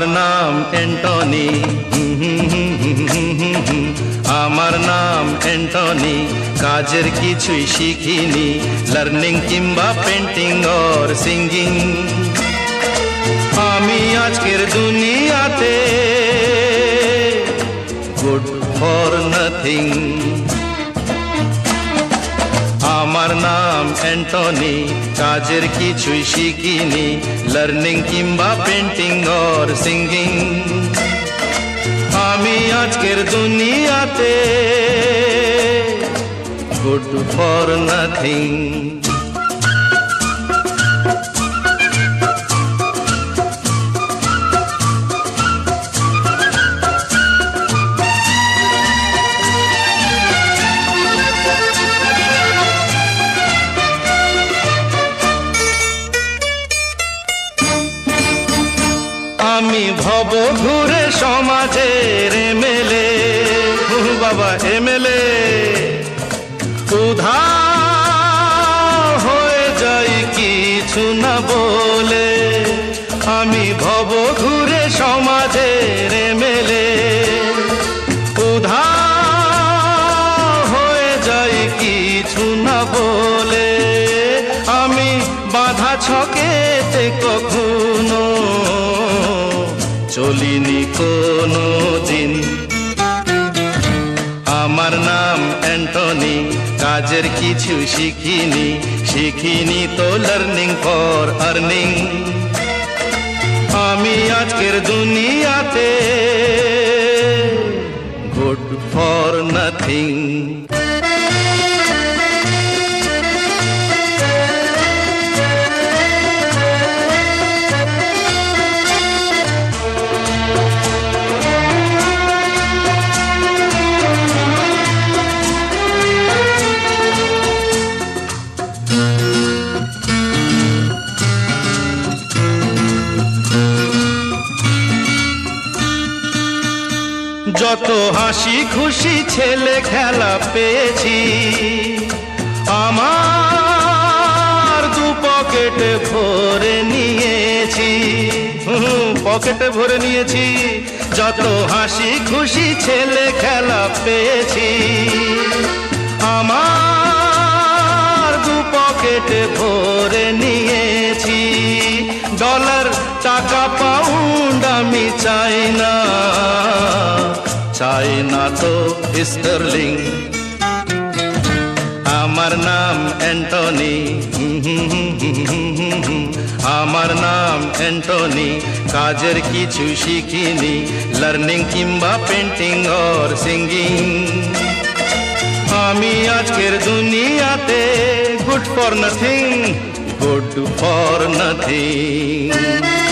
আমার নাম অ্যান্টনি। আমার নাম অ্যান্টনি, কাজের কিছুই শিখিনি। লার্নিং কিংবা পেন্টিং অর সিঙ্গিং। আমি আজকের দুনিয়াতে গুড ফর নাথিং আমার নাম অ্যান্টনি, কাজের কিছুই শিখিনি লার্নিং কিংবা পেন্টিং অর সিঙ্গিং আমি আজকের দুনিয়াতে গুড ফর নাথিং আমি ভব ঘুরে সমাজের এমএলএ বাবা এমএলএ উধার হয়ে যাই কিছু না বলে। আমি ভব ঘুরে সমাজের এমএলএ চলিনি কোনো দিন আমার নাম অ্যান্টনি, কাজের কিছু শিখিনি শিখিনি তো লার্নিং ফর আর্নিং আমি আজকের দুনিয়াতে গুড ফর নাথিং যত হাসি খুশি ছেলে খেলা পেয়েছি আমার দু পকেটে ভরে নিয়েছি। হুম, পকেটে ভরে নিয়েছি। যত হাসি খুশি ছেলে খেলা পেয়েছি আমার দু পকেটে ভরে নিয়েছি। ডলার টাকা পাউন্ড আমি চাই না। চাই না তো স্টার্লিং আমার নাম অ্যান্টনি। আমার নাম অ্যান্টনি। কাজের কিছু শিখিনি। লার্নিং কিংবা পেন্টিং অর সিঙ্গিং। আমি আজকের দুনিয়াতে good for nothing, good for nothing.